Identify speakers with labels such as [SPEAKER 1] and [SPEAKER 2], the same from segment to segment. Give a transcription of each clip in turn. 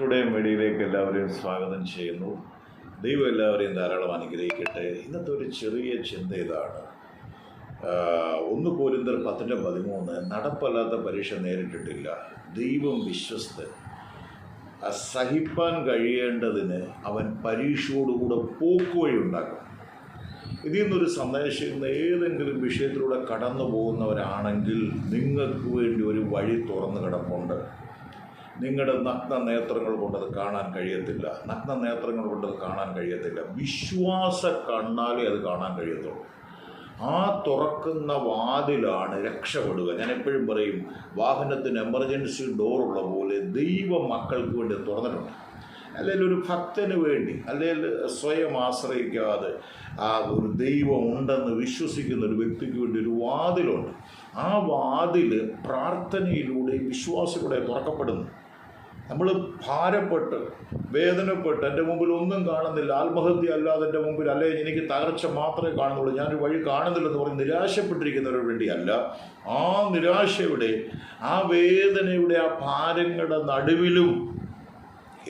[SPEAKER 1] Today മീഡിയയിലേക്ക് എല്ലാവരെയും സ്വാഗതം ചെയ്യുന്നു. ദൈവം എല്ലാവരെയും ധാരാളം അനുഗ്രഹിക്കട്ടെ. ഇന്നത്തെ ഒരു ചെറിയ ചിന്ത ഇതാണ്. ഒന്ന് കോരിന്തർ പത്തിന്റെ പതിമൂന്ന് നടപ്പല്ലാത്ത പരീക്ഷ നേരിട്ടിട്ടില്ല. ദൈവം വിശ്വസ്തൻ. സഹിപ്പാൻ കഴിയേണ്ടതിന് അവൻ പരീക്ഷയോടുകൂടെ പോക്കുവഴി ഉണ്ടാക്കും ഇതിൽ നിന്നൊരു സന്ദേശം ഏതെങ്കിലും വിഷയത്തിലൂടെ കടന്നു പോകുന്നവരാണെങ്കിൽ നിങ്ങൾക്ക് വേണ്ടി ഒരു വഴി തുറന്നു കിടപ്പുണ്ട്. നിങ്ങളുടെ നഗ്ന നേത്രങ്ങൾ കൊണ്ടത് കാണാൻ കഴിയത്തില്ല. നഗ്ന നേത്രങ്ങൾ കൊണ്ടത് കാണാൻ കഴിയത്തില്ല. വിശ്വാസ കണ്ണാലേ അത് കാണാൻ കഴിയത്തുള്ളൂ. ആ തുറക്കുന്ന വാതിലാണ് രക്ഷപ്പെടുക. ഞാൻ എപ്പോഴും പറയും വാഹനത്തിന് എമർജൻസി ഡോറുള്ള പോലെ ദൈവ മക്കൾക്ക് വേണ്ടി തുറന്നിട്ടുണ്ട്. അല്ലെങ്കിൽ ഒരു ഭക്തന് വേണ്ടി അല്ലെങ്കിൽ സ്വയം ആശ്രയിക്കാതെ ആ ഒരു ദൈവം ഉണ്ടെന്ന് വിശ്വസിക്കുന്ന ഒരു വ്യക്തിക്ക് വേണ്ടി ഒരു വാതിലുണ്ട്. ആ വാതിൽ പ്രാർത്ഥനയിലൂടെ വിശ്വാസത്തിലൂടെ തുറക്കപ്പെടുന്നു. നമ്മൾ ഭാരപ്പെട്ട് വേദനപ്പെട്ട് എന്റെ മുമ്പിൽ ഒന്നും കാണുന്നില്ല ആത്മഹത്യ അല്ലാതെ എന്റെ മുമ്പിൽ അല്ലേ എനിക്ക് തകർച്ച മാത്രമേ കാണുന്നുള്ളൂ ഞാനൊരു വഴി കാണുന്നില്ലെന്ന് പറഞ്ഞ് നിരാശപ്പെട്ടിരിക്കുന്നവർക്ക് വേണ്ടിയല്ല. ആ നിരാശയുടെ ആ വേദനയുടെ ആ ഭാരങ്ങളുടെ നടുവിലും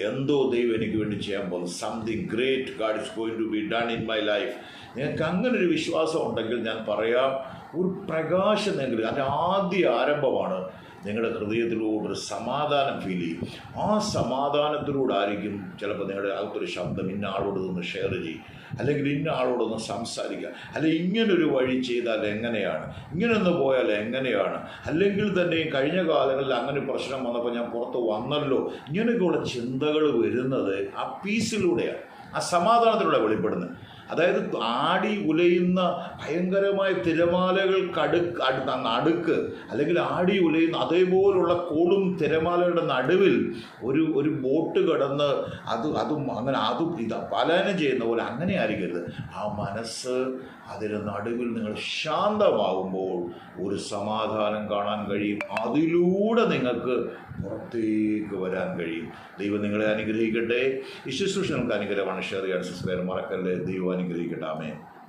[SPEAKER 1] എന്തോ ദൈവം എനിക്ക് വേണ്ടി ചെയ്യാൻ പോകുന്നു. Something great god is going to be done in my life നിങ്ങൾക്ക് അങ്ങനൊരു വിശ്വാസം ഉണ്ടെങ്കിൽ ഞാൻ പറയാം ഒരു പ്രകാശം നിങ്ങൾ അതിന്റെ ആദ്യ ആരംഭമാണ് നിങ്ങളുടെ ഹൃദയത്തിലൂടെ ഒരു സമാധാനം ഫീൽ ചെയ്യും. ആ സമാധാനത്തിലൂടെ ആയിരിക്കും ചിലപ്പോൾ നിങ്ങളുടെ അകത്തൊരു ശബ്ദം ഇന്ന ആളോട് ഒന്ന് ഷെയർ ചെയ്യും. അല്ലെങ്കിൽ ഇന്ന ആളോടൊന്ന് സംസാരിക്കുക അല്ലെങ്കിൽ ഇങ്ങനൊരു വഴി ചെയ്താൽ എങ്ങനെയാണ്? ഇങ്ങനെ ഒന്ന് പോയാൽ എങ്ങനെയാണ്? അല്ലെങ്കിൽ തന്നെ കഴിഞ്ഞ കാലങ്ങളിൽ അങ്ങനെ പ്രശ്നം വന്നപ്പോൾ ഞാൻ പുറത്ത് വന്നല്ലോ. ഇങ്ങനെയൊക്കെയുള്ള ചിന്തകൾ വരുന്നത് ആ പീസിലൂടെയാണ് ആ സമാധാനത്തിലൂടെ വെളിപ്പെടുന്നത്. അതായത് ആടി ഉലയുന്ന ഭയങ്കരമായ തിരമാലകൾ കടുക്ക് നടുക്ക് അല്ലെങ്കിൽ ആടി ഉലയുന്ന അതേപോലുള്ള കോളും തിരമാലകളുടെ നടുവിൽ ഒരു ഒരു ബോട്ട് കടന്ന് അത് അതും അങ്ങനെ അതും ഇത് പലായനം ചെയ്യുന്ന പോലെ അങ്ങനെ ആയിരിക്കരുത്. ആ മനസ്സ് അതിന് നടുവിൽ നിങ്ങൾ ശാന്തമാകുമ്പോൾ ഒരു സമാധാനം കാണാൻ കഴിയും. അതിലൂടെ നിങ്ങൾക്ക് പുറത്തേക്ക് വരാൻ കഴിയും. ദൈവം നിങ്ങളെ അനുഗ്രഹിക്കട്ടെ. ഈ ശുശ്രൂഷ നിങ്ങൾക്ക് അനുഗ്രഹമാണ്. ഷെയർ ചെയ്യാൻ സിസ്റ്റർ മറക്കല്ലേ. ദൈവം അനുഗ്രഹിക്കട്ടെ. ആമേ